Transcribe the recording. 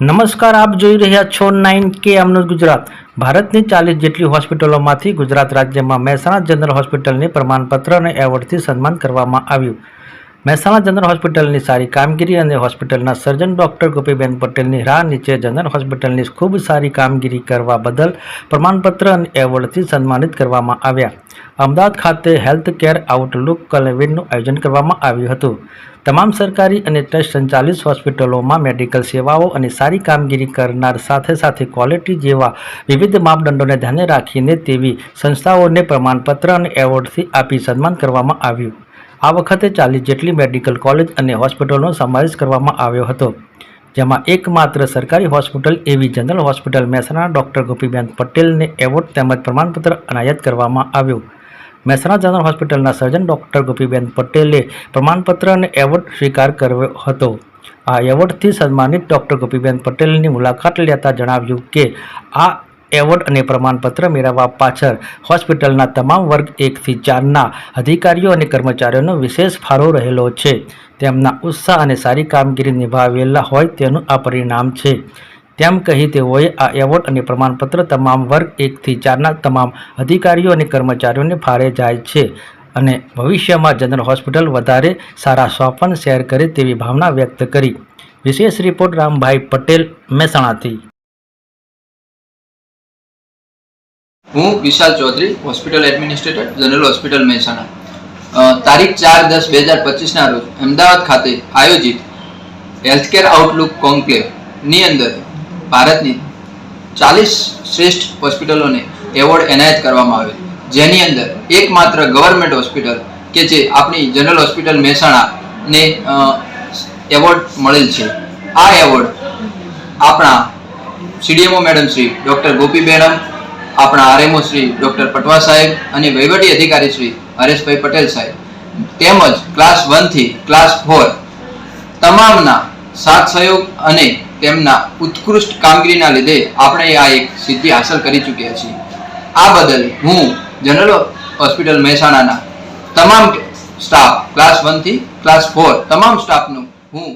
નમસ્કાર, આપ જોઈ રહ્યા છો નાઇન કે અમનું ગુજરાત. ભારતની ચાલીસ જેટલી હોસ્પિટલોમાંથી ગુજરાત રાજ્યમાં મહેસાણા જનરલ હોસ્પિટલને પ્રમાણપત્ર અને એવોર્ડથી સન્માન કરવામાં આવ્યું. મહેસાણા જનરલ હોસ્પિટલની સારી કામગીરી અને હોસ્પિટલના સર્જન ડૉક્ટર ગોપીબેન પટેલની રાહ નીચે જનરલ હોસ્પિટલની ખૂબ સારી કામગીરી કરવા બદલ પ્રમાણપત્ર અને એવોર્ડથી સન્માનિત કરવામાં આવ્યા. અમદાવાદ ખાતે હેલ્થ કેર આઉટલુક કલેવિનનું આયોજન કરવામાં આવ્યું હતું. તમામ સરકારી અને ટ્રસ્ટ સંચાલિત હોસ્પિટલોમાં મેડિકલ સેવાઓ અને સારી કામગીરી કરનાર સાથે સાથે ક્વોલિટી જેવા વિવિધ માપદંડોને ધ્યાને રાખીને તેવી સંસ્થાઓને પ્રમાણપત્ર અને એવોર્ડથી આપી સન્માન કરવામાં આવ્યું. આ વખતે ચાલીસ જેટલી મેડિકલ કોલેજ અને હોસ્પિટલનો સમાવેશ કરવામાં આવ્યો હતો, જેમાં એકમાત્ર સરકારી હોસ્પિટલ એવી general hospital Mehsana doctor Gopiben પટેલને એવોર્ડ તેમજ પ્રમાણપત્ર અનાયત કરવામાં આવ્યું. મહેસાણા જનરલ હોસ્પિટલના સર્જન ડૉક્ટર ગોપીબેન પટેલે પ્રમાણપત્ર અને એવોર્ડ સ્વીકાર કર્યો હતો. આ એવોર્ડથી સન્માનિત ડૉક્ટર ગોપીબેન પટેલની મુલાકાત લેતા જણાવ્યું કે, આ એવોર્ડ અને પ્રમાણપત્ર મેળવવા પાછળ હોસ્પિટલના તમામ વર્ગ એકથી ચારના અધિકારીઓ અને કર્મચારીઓનો વિશેષ ફાળો રહેલો છે. તેમના ઉત્સાહ અને સારી કામગીરી નિભાવેલા હોય તેનું આ પરિણામ છે. તેમ કહી તેઓએ આ એવોર્ડ અને પ્રમાણપત્ર તમામ વર્ગ એકથી ચારના તમામ અધિકારીઓ અને કર્મચારીઓને ફાળે જાય છે અને ભવિષ્યમાં જનરલ હોસ્પિટલ વધારે સારા સોંપન શેર કરે તેવી ભાવના વ્યક્ત કરી. વિશેષ રિપોર્ટ રામભાઈ પટેલ, મહેસાણાથી. હું Vishal Chaudhary, hospital administrator, general hospital Mehsana. તારીખ ચાર દસ બે હજાર પચીસના રોજ અમદાવાદ ખાતે આયોજિત હેલ્થકેર આઉટલુક કોન્ક્લેવની અંદર ભારતની ચાલીસ શ્રેષ્ઠ હોસ્પિટલોને એવોર્ડ એનાયત કરવામાં આવ્યો જેની અંદર એકમાત્ર ગવર્મેન્ટ હોસ્પિટલ કે જે આપણી જનરલ હોસ્પિટલ મહેસાણાને એવોર્ડ મળેલ છે. આ એવોર્ડ આપણા C D M O madam Shri doctor Gopi madam આપણા R M O Shri doctor Patwa સાહેબ અને વહીવટી અધિકારી શ્રી હરેશભાઈ પટેલ સાહેબ. તેમજ ક્લાસ વનથી ક્લાસ ફોર તમામના સાથ સહયોગ અને તેમના ઉત્કૃષ્ટ કામગીરીના લીધે આપણે આ એક સિદ્ધિ હાંસલ કરી ચૂક્યા છીએ. આ બદલ હું જનરલ હોસ્પિટલ મહેસાણાના તમામ સ્ટાફ ક્લાસ વનથી ક્લાસ ફોર તમામ સ્ટાફનું હું